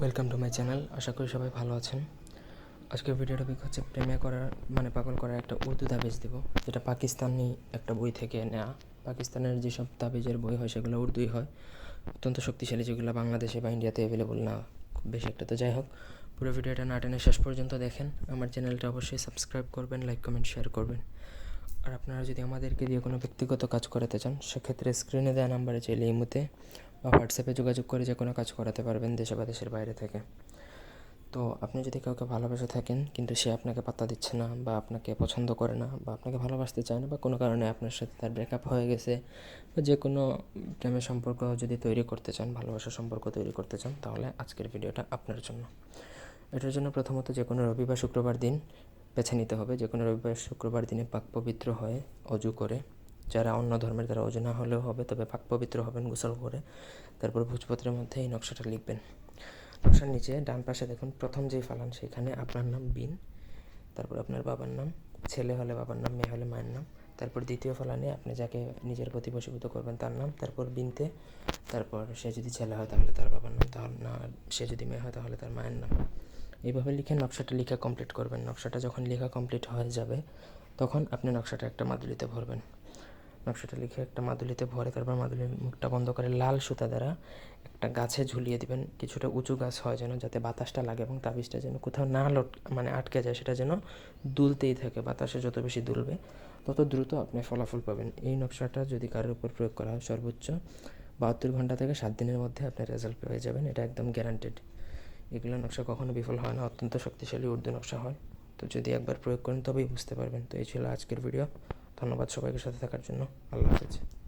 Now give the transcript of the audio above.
Welcome to my channel আশা করি সবাই ভালো আছেন। আজকের ভিডিও টপিক হচ্ছে প্রেমে করার মানে পাগল করার একটা উর্দু তাবিজ দেব, যেটা পাকিস্তানি একটা বই থেকে নেওয়া পাকিস্তানের যেসব তাবিজের বই হয়, সেগুলো উর্দুই হয়। অত্যন্ত শক্তিশালী, যেগুলো বাংলাদেশে বা ইন্ডিয়াতে অ্যাভেলেবল না, খুব বেশি একটা তো যাই হোক। পুরো ভিডিওটা না টেনে শেষ পর্যন্ত দেখেন। আমার চ্যানেলটা অবশ্যই সাবস্ক্রাইব করবেন লাইক কমেন্ট শেয়ার করবেন। আর আপনারা যদি আমাদেরকে দিয়ে কোনো ব্যক্তিগত কাজ করাতে চান, সেক্ষেত্রে স্ক্রিনে দেওয়া নাম্বারে চাইলে ইমুতে বা হোয়াটসঅ্যাপে যোগাযোগ করে যে কোনো কাজ করাতে পারবেন দেশে বা দেশের বাইরে থেকে। তো আপনি যদি কাউকে ভালোবেসে থাকেন, কিন্তু সে আপনাকে পাত্তা দিচ্ছে না বা আপনাকে পছন্দ করে না বা আপনাকে ভালোবাসতে চায় না বা কোনো কারণে আপনার সাথে তার ব্রেকআপ হয়ে গেছে বা যে কোনো প্রেমের সম্পর্ক যদি তৈরি করতে চান, ভালোবাসার সম্পর্ক তৈরি করতে চান, তাহলে আজকের ভিডিওটা আপনার জন্য। এটার জন্য প্রথমত যে কোনো রবি বা শুক্রবার দিন বেছে নিতে হবে। যে কোনো রবিবার শুক্রবার দিনে পাক পবিত্র হয়ে অজু করে যারা অন্য ধর্মের দ্বারা অজু না হলেও হবে, তবে পাক পবিত্র হবেন, গোসল করে তারপর ভোজপত্রের মধ্যে এই নকশাটা লিখবেন। নকশার নিচে ডান পাশে দেখুন, প্রথম যেই ফালান, সেখানে আপনার নাম বিন, তারপর আপনার বাবার নাম, ছেলে হলে বাবার নাম, মেয়ে হলে মায়ের নাম, তারপর দ্বিতীয় ফলানে আপনি যাকে নিজের প্রতি বশীভূত করবেন তার নাম, তারপর বিনতে, তারপর সে যদি ছেলে হয় তাহলে তার বাবার নাম, তাহলে না, সে যদি মেয়ে হয় তাহলে তার মায়ের নাম। এইভাবে লিখে নকশাটা লেখা কমপ্লিট করবেন। নকশাটা যখন লেখা কমপ্লিট হয়ে যাবে, তখন আপনি নকশাটা একটা মাদুলিতে ভরবেন। নকশাটা লিখে একটা মাদুলিতে ভরে তারপর মাদুলির মুখটা বন্ধ করে লাল সুতা দ্বারা একটা গাছে ঝুলিয়ে দিবেন। কিছুটা উঁচু গাছ হয় যেন, যাতে বাতাসটা লাগে এবং তাবিজটা যেন কোথাও না লট মানে আটকে যায়, সেটা যেন দুলতেই থাকে, বাতাসে যত বেশি দুলবে তত দ্রুত আপনি ফলাফল পাবেন। এই নকশাটা যদি কারোর উপর প্রয়োগ করা হয়, সর্বোচ্চ বাহাত্তর ঘণ্টা থেকে সাত দিনের মধ্যে আপনি রেজাল্ট পেয়ে যাবেন, এটা একদম গ্যারান্টেড এগুলো নকশা কখনো বিফল হয় না, অত্যন্ত শক্তিশালী উর্দু নকশা হয়। তো যদি একবার প্রয়োগ করেন, তবেই বুঝতে পারবেন। তো এই ছিল আজকের ভিডিও ধন্যবাদ সবাইকে সাথে থাকার জন্য। আল্লাহ হাফেজ।